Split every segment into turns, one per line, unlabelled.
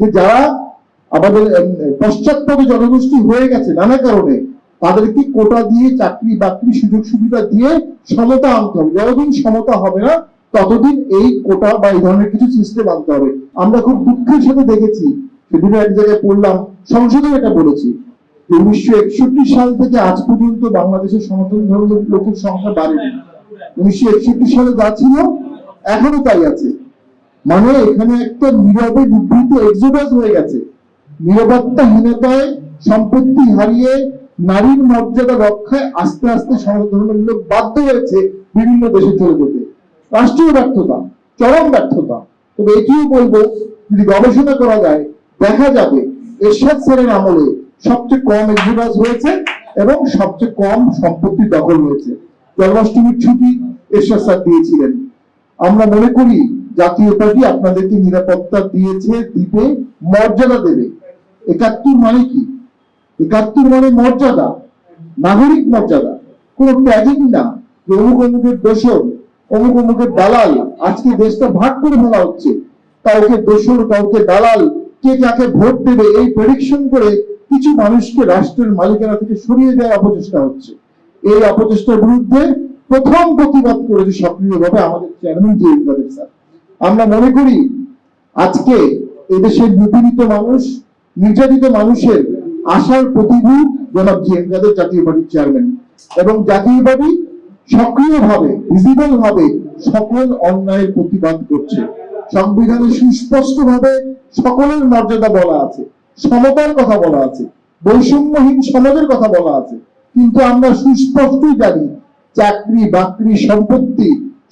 যে যারা আমাদের পশ্চাৎপদে জনগোষ্ঠী হয়ে গেছে নানা কারণে, তাদেরকে কোটা দিয়ে চাকরি বাকরি সুযোগ সুবিধা দিয়ে সমতা আনতে হবে। যতদিন সমতা হবে না, ততদিন এই কোটা বা এই ধরনের কিছু সিস্টেম আনতে হবে। আমরা খুব দুঃখের সাথে দেখেছি, সেদিনও এক জায়গায় পড়লাম সংসদে এটা বলেছি উনিশশো একষট্টি সাল থেকে আজ পর্যন্ত বাংলাদেশের সনাতন ধর্মের লোকের সংখ্যা বাড়েনি। উনিশশো একষট্টি সালে যা ছিল, এখনও তাই আছে। মানে এখানে একটা নীরবে বিবৃত এক্সোডাস হয়ে গেছে। নিরাপত্তাহীনতায় সম্পত্তি হারিয়ে নারীর মর্যাদা রক্ষায় আস্তে আস্তে সনাতন লোক বাধ্য হয়েছে বিভিন্ন দেশে চলে যেতে। রাষ্ট্রীয় ব্যর্থতা, চরম ব্যর্থতা। তবে এটিও বলব, যদি গবেষণা করা যায়, দেখা যাবে এরশাদ স্যারের আমলে সবচেয়ে কম এক্সোডাস হয়েছে এবং সবচেয়ে কম সম্পত্তি দখল হয়েছে। জন্মাষ্টমীর ছুটি এরশাদ স্যার দিয়েছিলেন। আমরা মনে করি জাতীয় পার্টি আপনাদেরকে নিরাপত্তা দিয়েছে, দিবে, মর্যাদা দেবে। একাত্তর মানে কি? একাত্তর মানে মর্যাদা, নাগরিক মর্যাদা। কোন ট্যাগিং না যে অমুক অমুকের দোষর, অমুক অমুকের দালাল, আজকে দেশটা ভাগ করে ফেলা হচ্ছে। কাউকে দোষর, কাউকে দালাল, কে কাকে ভোট দেবে, এই প্রেডিকশন করে কিছু মানুষকে রাষ্ট্রের মালিকানা থেকে সরিয়ে দেওয়ার অপচেষ্টা হচ্ছে। এই অপচেষ্টার বিরুদ্ধে প্রথম প্রতিবাদ করেছে সক্রিয়ভাবে আমাদের চেয়ারম্যান জি কাদের স্যার। আমরা মনে করি আজকে এদেশের নিপীড়িত মানুষ, নির্যাতিত মানুষের আশার প্রতিভূ জনাব জি এম জাতীয় পার্টির চেয়ারম্যান। এবং জাতীয় পার্টি সক্রিয়ভাবে ভিজিবল ভাবে সকল অন্যায়ের প্রতিবাদ করছে। সংবিধানে সুস্পষ্টভাবে সকলের মর্যাদা বলা আছে, সমতার কথা বলা আছে, বৈষম্যহীন সমাজের কথা বলা আছে। কিন্তু আমরা সুস্পষ্টই জানি, চাকরি, বাকরি, সম্পত্তি,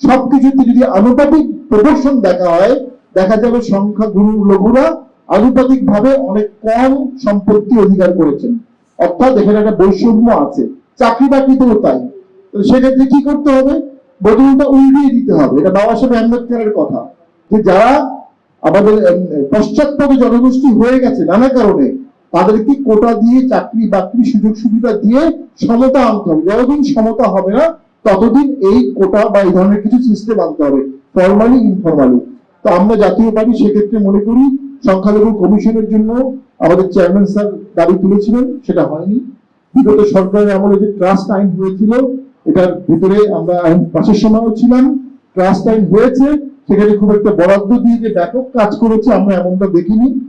সবকিছুতে যদি আনুপাতিক প্রদর্শন দেখা হয়, দেখা যাবে সংখ্যা গুরু লঘুরা আনুপাতিক ভাবে অনেক কম সম্পত্তি অধিকার করেছেন। অর্থাৎ এখানে একটা বৈষম্য আছে। চাকরি বাকরিতেও তাই। সেক্ষেত্রে কি করতে হবে? বদলটা উল্টিয়ে দিতে হবে। এটা বাবা সাহেব আম্বেদকরের কথা। যে যারা আমাদের পশ্চাৎপদে জনগোষ্ঠী হয়ে গেছে নানা কারণে, তাদেরকে কোটা দিয়ে, চাকরি বাকরি, সুযোগ সুবিধা দিয়ে সমতা আনতে হবে। যতদিন সমতা হবে না, ততদিন এই কোটা বা এই ধরনের কিছু সিস্টেম আনতে হবে। ফর্মালি ইনফর্মালি তো আমরা জাতীয় পার্টি সেক্ষেত্রে মনে করি, সংখ্যালঘু কমিশনের জন্য আমাদের চেয়ারম্যান স্যার দাবি তুলেছিলেন, সেটা হয়নি। বিগত সরকারের আমলে যে ট্রাস্ট আইন হয়েছিল, এটার ভিতরে আমরা আইন পাশের সময়ও ছিলাম। ট্রাস্ট আইন হয়েছে, সেখানে খুব একটা বরাদ্দ দিয়ে যে ব্যাপক কাজ করেছে, আমরা এমনটা দেখিনি।